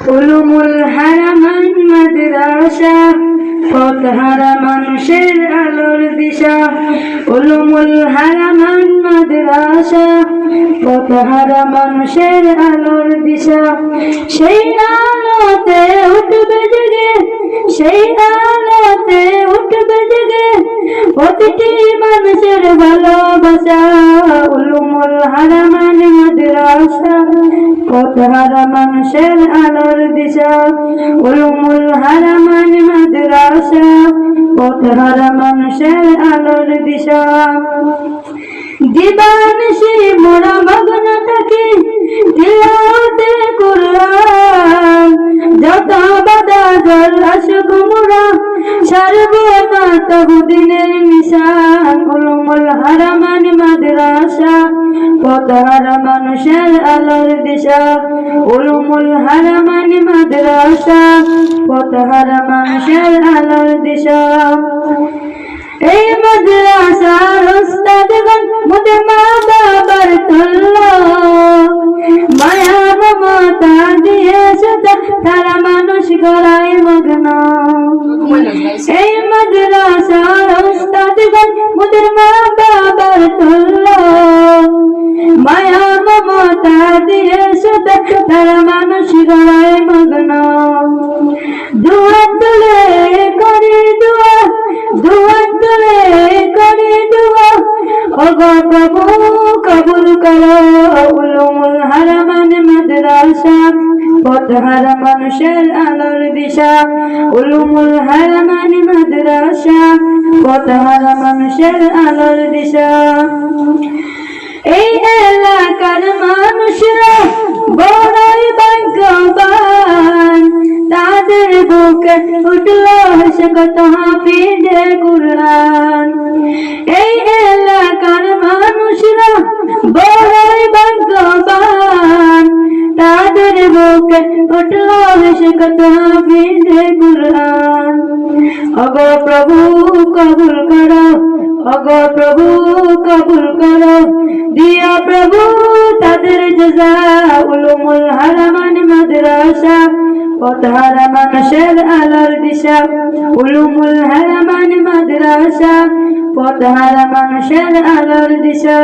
উলুমুল হারামান মাদ্রাসা পথহারা মানুষের আলোর দিশা। উলুমুল হারামান মাদ্রাসা পথহারা মানুষের আলোর দিশা। সেই আলোতে উঠবে জেগে, সেই আলোতে উঠবে জেগে, প্রতিটি মানুষের ভালোবাসা। উলুমুল পথহারা মানুষের আলোর দিশা, উলুমুল হারামান মাদ্রাসা পথহারা মানুষের আলোর দিশা। দিবানসি মোরা মগ্ন থাকি তিলাওয়াতে কুরআন, যত বাদা জল আসুক মোরা সর্বদা তবু দিনের নিশান, উলুমুল হারামান মাদ্রাসা। পথহারা মানুষের আলোর দিশা, উলুমুল হারামান মাদ্রাসা পথহারা মানুষের আলোর দিশা। এই মাদ্রাসার উস্তাদগণ মুদে মা বাবার তুল্য মায়া মমতা দিয়ে সদা তারা মানুষ গড়ায় মগ্ন। এই মাদ্রাসার দিয়ে সদা তারা মানুষ গড়ায় মগ্ন। দুয়া তুলে করে দুয়া দুয়া তুলে করে দুয়া ওগো প্রভু, কবুল করো উলুমুল হারামান মাদ্রাসা। পথহারা মানুষের আলোর দিশা। উলুমুল হারামান মাদ্রাসা পথহারা মানুষের আলোর দিশা। এই এলাকার বড়ই ভাগ্যবান তাদের বুকে উঠল সে কত হাফিজে কুরআন। এই এলাকার মানুষরা বড়ই ভাগ্যবান তাদের বুকে উঠল সে কত হাফিজে কুরআন। অগো প্রভু, কবুল করো অগো প্রভু, কবুল করো। দিয়া প্রভু, তাদের জজা উলুমুল হারামান মাদ্রাসা পথহারা মানুষের আলোর দিশা উলুমুল হারামান মাদ্রাসা পথহারা মানুষের আলোর দিশা